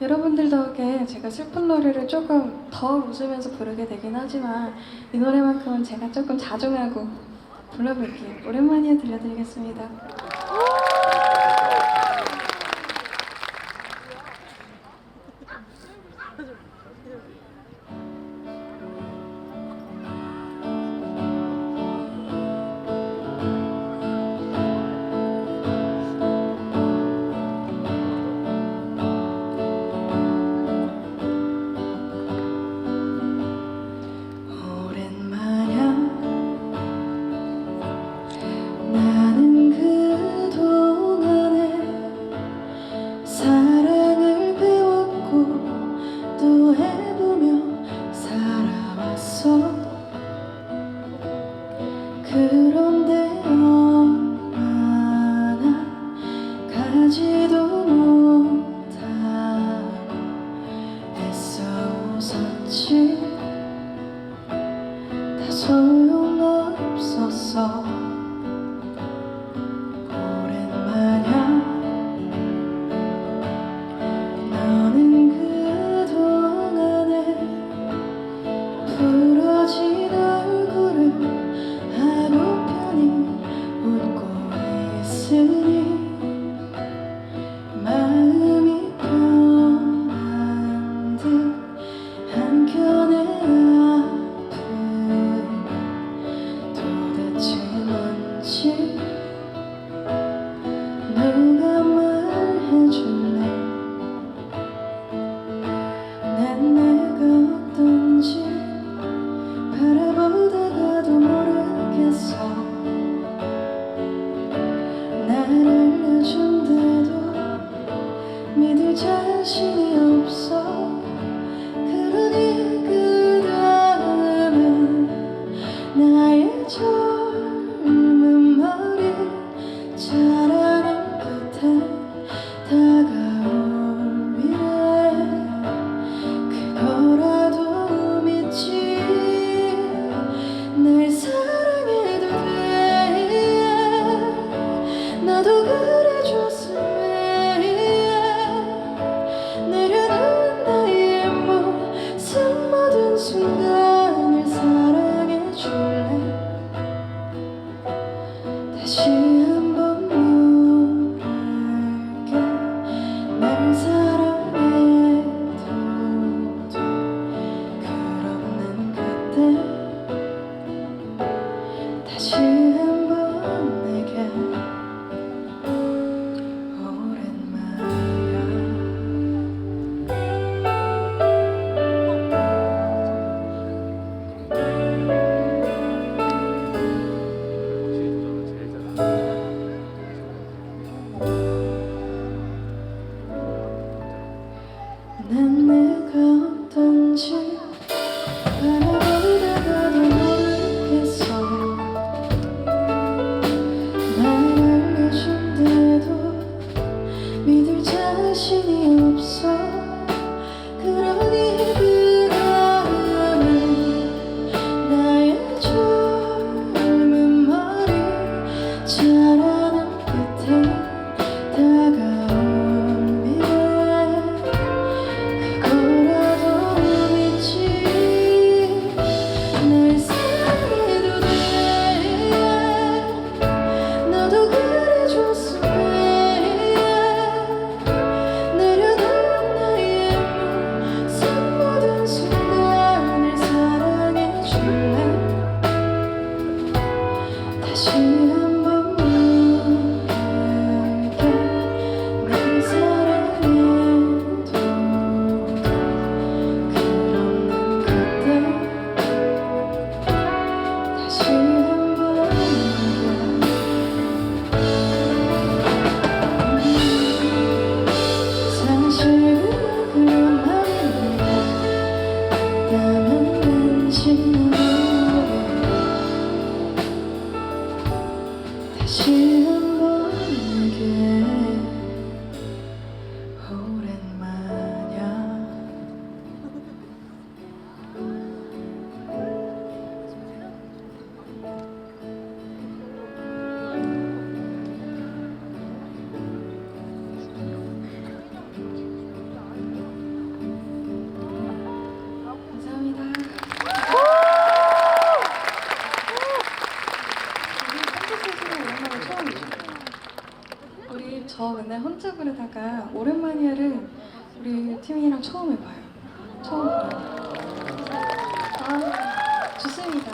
여러분들 덕에 제가 슬픈 노래를 조금 더 웃으면서 부르게 되긴 하지만 이 노래만큼은 제가 조금 자중하고 불러볼게요. 오랜만에 들려드리겠습니다. 去。 취한 분 내게 오랜만이야. 혼자 부르다가 오랜만이야를 우리 팀이랑 처음 해봐요. 처음. 아, 좋습니다.